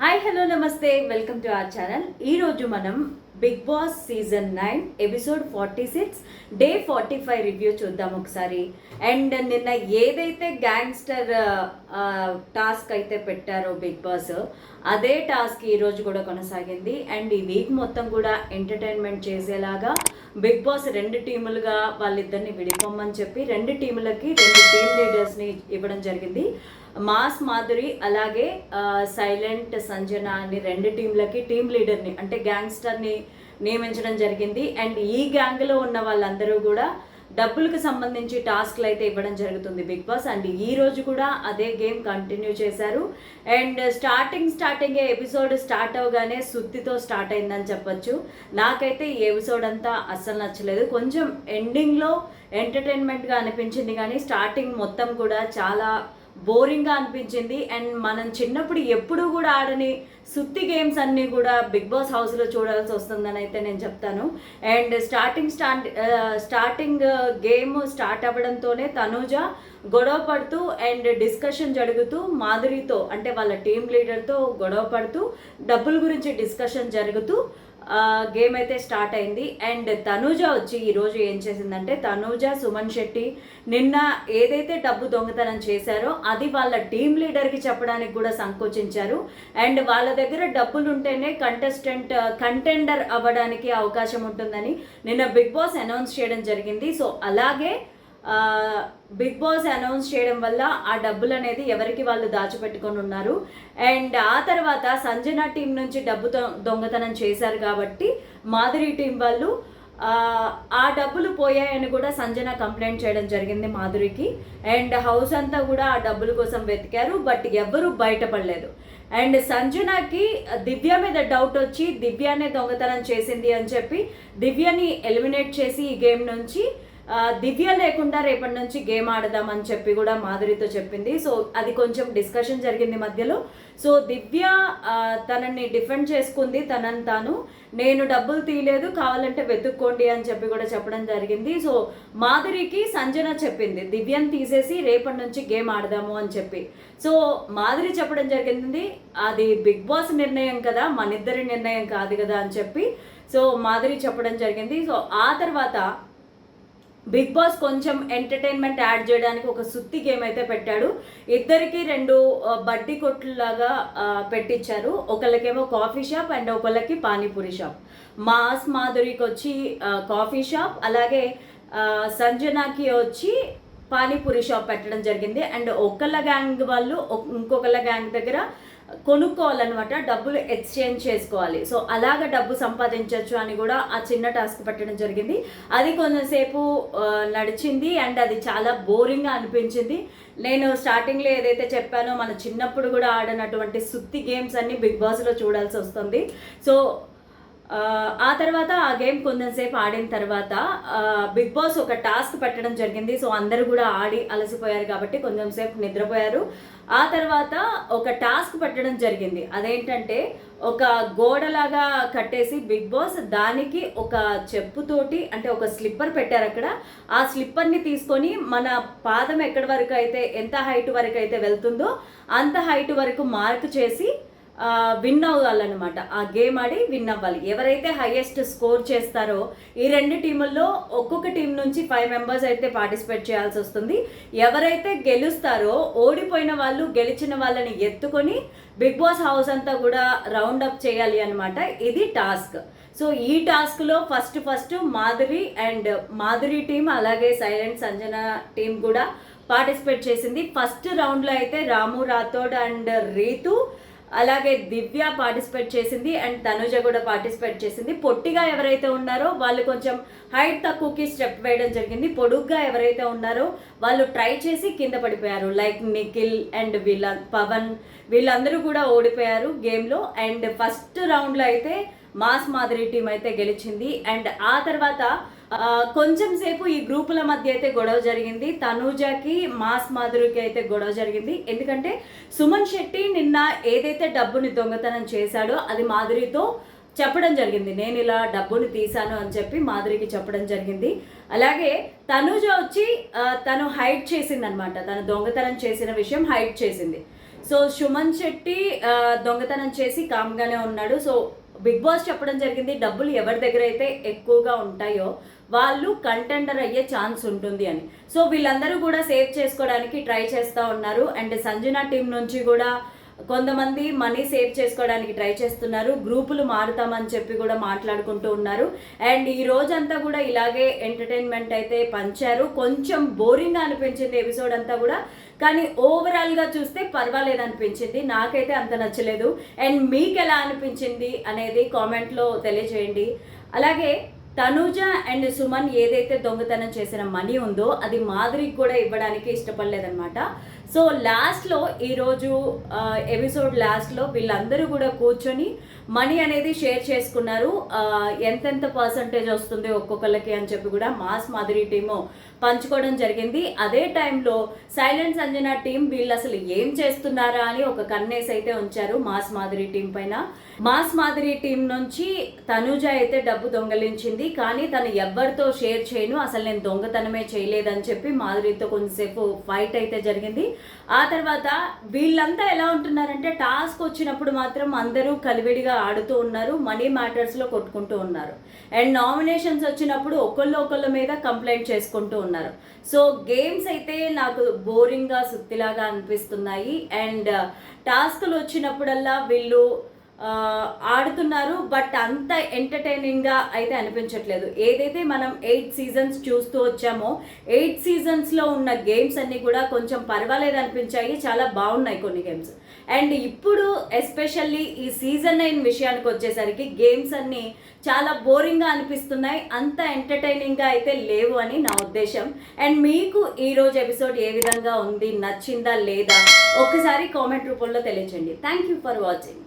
Hi hello నమస్తే welcome to our channel ఈరోజు మనం Bigg Boss season nine episode forty six day forty five review చూద్దాం ఒకసారి. And నిన్న ఏదైతే గ్యాంగ్స్టర్ టాస్క్ అయితే పెట్టారో బిగ్ బాస్ అదే టాస్క్ ఈరోజు కూడా కొనసాగింది. అండ్ ఈ వీక్ మొత్తం కూడా ఎంటర్టైన్మెంట్ చేసేలాగా బిగ్ బాస్ రెండు టీములుగా వాళ్ళిద్దరిని విడిపోమని చెప్పి రెండు టీములకి రెండు టీమ్ లీడర్స్ని ఇవ్వడం జరిగింది. మాస్ మాధురి అలాగే సైలెంట్ సంజన అని రెండు టీంలకి టీమ్ లీడర్ని అంటే గ్యాంగ్స్టర్ని నియమించడం జరిగింది. అండ్ ఈ గ్యాంగ్లో ఉన్న వాళ్ళందరూ కూడా డబ్బులకు సంబంధించి టాస్క్లు అయితే ఇవ్వడం జరుగుతుంది బిగ్ బాస్. అండ్ ఈ రోజు కూడా అదే గేమ్ కంటిన్యూ చేశారు. And starting starting episode start అవగానే సుత్తితో స్టార్ట్ అయిందని చెప్పొచ్చు. నాకైతే ఈ ఎపిసోడ్ అంతా అస్సలు నచ్చలేదు. కొంచెం ఎండింగ్లో ఎంటర్టైన్మెంట్గా అనిపించింది కానీ స్టార్టింగ్ మొత్తం కూడా చాలా బోరింగ్గా అనిపించింది. అండ్ మనం చిన్నప్పుడు ఎప్పుడు కూడా ఆడని సుత్తి గేమ్స్ అన్నీ కూడా బిగ్ బాస్ హౌస్లో చూడాల్సి వస్తుందని అయితే నేను చెప్తాను. And starting start starting game start అవ్వడంతోనే Tanuja గొడవ పడుతూ అండ్ డిస్కషన్ జరుగుతూ మాధురితో అంటే వాళ్ళ టీం లీడర్తో గొడవ పడుతూ డబ్బుల గురించి డిస్కషన్ జరుగుతూ గేమ్ అయితే స్టార్ట్ అయింది. అండ్ తనూజ వచ్చి ఈరోజు ఏం చేసిందంటే తనూజ సుమన్ శెట్టి నిన్న ఏదైతే డబ్బు దొంగతనం చేశారో అది వాళ్ళ టీం లీడర్కి చెప్పడానికి కూడా సంకోచించారు. అండ్ వాళ్ళ దగ్గర డబ్బులు ఉంటేనే కంటెస్టెంట్ కంటెండర్ అవ్వడానికి అవకాశం ఉంటుందని నిన్న బిగ్ బాస్ అనౌన్స్ చేయడం జరిగింది. సో అలాగే బిగ్ బాస్ అనౌన్స్ చేయడం వల్ల ఆ డబ్బులు అనేది ఎవరికి వాళ్ళు దాచిపెట్టుకొని ఉన్నారు. అండ్ ఆ తర్వాత సంజన టీం నుంచి డబ్బు దొంగతనం చేశారు కాబట్టి మాధురి టీం వాళ్ళు ఆ, డబ్బులు పోయాయని కూడా సంజన కంప్లైంట్ చేయడం జరిగింది మాధురికి. అండ్ హౌస్ అంతా కూడా ఆ డబ్బుల కోసం వెతికారు బట్ ఎవ్వరూ బయటపడలేదు. అండ్ సంజనకి దివ్య మీద డౌట్ వచ్చి దివ్యనే దొంగతనం చేసింది అని చెప్పి దివ్యని ఎలిమినేట్ చేసి ఈ గేమ్ నుంచి దివ్య లేకుండా రేపటి నుంచి గేమ్ ఆడదామని చెప్పి కూడా మాధురితో చెప్పింది. సో అది కొంచెం డిస్కషన్ జరిగింది మధ్యలో. సో దివ్య తనని డిఫెండ్ చేసుకుంది తనని తాను. నేను డబ్బులు తీయలేదు కావాలంటే వెతుక్కోండి అని చెప్పి కూడా చెప్పడం జరిగింది. సో మాధురికి సంజన చెప్పింది దివ్యను తీసేసి రేపటి నుంచి గేమ్ ఆడదాము అని చెప్పి. సో మాధురి చెప్పడం జరిగింది అది బిగ్ బాస్ నిర్ణయం కదా మనిద్దరి నిర్ణయం కాదు కదా అని చెప్పి. సో మాధురి చెప్పడం జరిగింది. సో ఆ తర్వాత బిగ్ బాస్ కొంచెం ఎంటర్టైన్మెంట్ యాడ్ చేయడానికి ఒక సుత్తి గేమ్ అయితే పెట్టాడు. ఇద్దరికి రెండు బడ్డీ కొట్లులాగా పెట్టించారు ఒకళ్ళకేమో కాఫీ షాప్ అండ్ ఒకళ్ళకి పానీపూరి షాప్. మాస్ మాధురికి వచ్చి కాఫీ షాప్ అలాగే సంజనాకి వచ్చి పానీపూరి షాప్ పెట్టడం జరిగింది. అండ్ ఒకళ్ళ గ్యాంగ్ వాళ్ళు ఇంకొకళ్ళ గ్యాంగ్ దగ్గర కొనుక్కోవాలన్నమాట డబ్బులు ఎక్స్చేంజ్ చేసుకోవాలి. సో అలాగ డబ్బు సంపాదించవచ్చు అని కూడా ఆ చిన్న టాస్క్ పెట్టడం జరిగింది. అది కొంచెంసేపు నడిచింది అండ్ అది చాలా బోరింగ్గా అనిపించింది. నేను స్టార్టింగ్లో ఏదైతే చెప్పానో మన చిన్నప్పుడు కూడా ఆడినటువంటి సుత్తి గేమ్స్ అన్ని బిగ్ బాస్లో చూడాల్సి వస్తుంది. సో ఆ, తర్వాత ఆ గేమ్ కొంచెంసేపు ఆడిన తర్వాత బిగ్ బాస్ ఒక టాస్క్ పెట్టడం జరిగింది. సో అందరూ కూడా ఆడి అలసిపోయారు కాబట్టి కొంచెం సేపు నిద్రపోయారు. ఆ తర్వాత ఒక టాస్క్ పెట్టడం జరిగింది. అదేంటంటే ఒక గోడలాగా కట్టేసి బిగ్ బాస్ దానికి ఒక చెప్పుతోటి అంటే ఒక స్లిప్పర్ పెట్టారు అక్కడ. ఆ స్లిప్పర్ని తీసుకొని మన పాదం ఎక్కడి వరకు అయితే ఎంత హైట్ వరకు అయితే వెళ్తుందో అంత హైట్ వరకు మార్క్ చేసి విన్ అవ్వాలన్నమాట. ఆ గేమ్ ఆడి విన్ అవ్వాలి. ఎవరైతే హైయెస్ట్ స్కోర్ చేస్తారో ఈ రెండు టీముల్లో ఒక్కొక్క టీం నుంచి ఫైవ్ మెంబర్స్ అయితే పార్టిసిపేట్ చేయాల్సి వస్తుంది. ఎవరైతే గెలుస్తారో ఓడిపోయిన వాళ్ళు గెలిచిన వాళ్ళని ఎత్తుకొని బిగ్ బాస్ హౌస్ అంతా కూడా రౌండ్ అప్ చేయాలి అనమాట ఇది టాస్క్ సో ఈ టాస్క్లో first first Madhuri and Madhuri team అలాగే సైలెంట్ సంజన టీం కూడా పార్టిసిపేట్ చేసింది. ఫస్ట్ రౌండ్లో అయితే రాము రాథోడ్ అండ్ రీతు అలాగే దివ్య పార్టిసిపేట్ చేసింది అండ్ తనుజ కూడా పార్టిసిపేట్ చేసింది. పొట్టిగా ఎవరైతే ఉన్నారో వాళ్ళు కొంచెం హైట్ తక్కువకి స్టెప్ వేయడం జరిగింది. పొడుగ్గా ఎవరైతే ఉన్నారో వాళ్ళు ట్రై చేసి కింద పడిపోయారు. లైక్ నిఖిల్ అండ్ వీళ్ళ పవన్ వీళ్ళందరూ కూడా ఓడిపోయారు గేమ్లో అండ్ ఫస్ట్ రౌండ్లో అయితే మాస్ మాదిరి టీం అయితే గెలిచింది. అండ్ ఆ తర్వాత కొంచెం సేపు ఈ గ్రూపుల మధ్య అయితే గొడవ జరిగింది. తనూజకి మాస్ మాధురికి అయితే గొడవ జరిగింది. ఎందుకంటే సుమన్ శెట్టి నిన్న ఏదైతే డబ్బుని దొంగతనం చేశాడో అది మాధురితో చెప్పడం జరిగింది. నేను ఇలా డబ్బుని తీశాను అని చెప్పి మాధురికి చెప్పడం జరిగింది. అలాగే తనూజ వచ్చి తను హైడ్ చేసింది అనమాట తను దొంగతనం చేసిన విషయం హైడ్ చేసింది. సో సుమన్ శెట్టి దొంగతనం చేసి కామ్గానే ఉన్నాడు. సో బిగ్ బాస్ చెప్పడం జరిగింది డబ్బులు ఎవరి దగ్గర అయితే ఎక్కువగా ఉంటాయో వాళ్ళు కంటెండర్ అయ్యే ఛాన్స్ ఉంటుంది అని. సో వీళ్ళందరూ కూడా సేవ్ చేసుకోవడానికి ట్రై చేస్తూ ఉన్నారు. అండ్ సంజన టీం నుంచి కూడా కొంతమంది మనీ సేవ్ చేసుకోవడానికి ట్రై చేస్తున్నారు. గ్రూపులు మారుతామని చెప్పి కూడా మాట్లాడుకుంటూ ఉన్నారు. అండ్ ఈ రోజంతా కూడా ఇలాగే ఎంటర్టైన్మెంట్ అయితే పంచారు. కొంచెం బోరింగ్ అనిపించింది ఎపిసోడ్ అంతా కూడా. కానీ ఓవరాల్గా చూస్తే పర్వాలేదు అనిపించింది. నాకైతే అంత నచ్చలేదు. అండ్ మీకు ఎలా అనిపించింది అనేది కామెంట్లో తెలియజేయండి. అలాగే తనూజ అండ్ సుమన్ ఏదైతే దొంగతనం చేసిన మనీ ఉందో అది మాధురికి కూడా ఇవ్వడానికి ఇష్టపడలేదన్నమాట. సో లాస్ట్లో ఈరోజు ఎపిసోడ్ లాస్ట్లో వీళ్ళందరూ కూడా కూర్చొని మనీ అనేది షేర్ చేసుకున్నారు. ఎంతెంత పర్సంటేజ్ వస్తుంది ఒక్కొక్కరికి అని చెప్పి కూడా మాస్ మాధురి టీము పంచుకోవడం జరిగింది. అదే టైంలో సైలెంట్ సంజన టీం వీళ్ళు అసలు ఏం చేస్తున్నారా అని ఒక కన్నేస్ అయితే ఉంచారు మాస్ మాధురి టీం పైన. మాస్ మాధురి టీం నుంచి తనుజ అయితే డబ్బు దొంగలించింది. కానీ తను ఎవరితో షేర్ చేయను అసలు నేను దొంగతనమే చేయలేదని చెప్పి మాధురితో కొంతసేపు ఫైట్ అయితే జరిగింది. ఆ తర్వాత వీళ్ళంతా ఎలా ఉంటున్నారంటే టాస్క్ వచ్చినప్పుడు మాత్రం అందరూ కలివిడిగా ఆడుతూ ఉన్నారు మనీ మ్యాటర్స్లో కొట్టుకుంటూ ఉన్నారు. అండ్ నామినేషన్స్ వచ్చినప్పుడు ఒకళ్ళు ఒకళ్ళ మీద కంప్లైంట్ చేసుకుంటూ ఉన్నారు. సో గేమ్స్ అయితే నాకు బోరింగ్గా సుత్తిలాగా అనిపిస్తున్నాయి. అండ్ టాస్క్లు వచ్చినప్పుడల్లా వీళ్ళు ఆడుతున్నారు బట్ అంత ఎంటర్టైనింగ్గా అయితే అనిపించట్లేదు. ఏదైతే మనం ఎయిట్ సీజన్స్ చూస్తూ వచ్చామో ఎయిట్ సీజన్స్లో ఉన్న గేమ్స్ అన్నీ కూడా కొంచెం పర్వాలేదు అనిపించాయి చాలా బాగున్నాయి కొన్ని గేమ్స్ అండ్ ఇప్పుడు ఎస్పెషల్లీ ఈ సీజన్ నైన్ విషయానికి వచ్చేసరికి గేమ్స్ అన్నీ చాలా బోరింగ్గా అనిపిస్తున్నాయి అంత ఎంటర్టైనింగ్గా అయితే లేవు అని నా ఉద్దేశం. అండ్ మీకు ఈ రోజు ఎపిసోడ్ ఏ విధంగా ఉంది నచ్చిందా లేదా? ఒకసారి కామెంట్ రూపంలో తెలియచండి థ్యాంక్ యూ ఫర్ వాచింగ్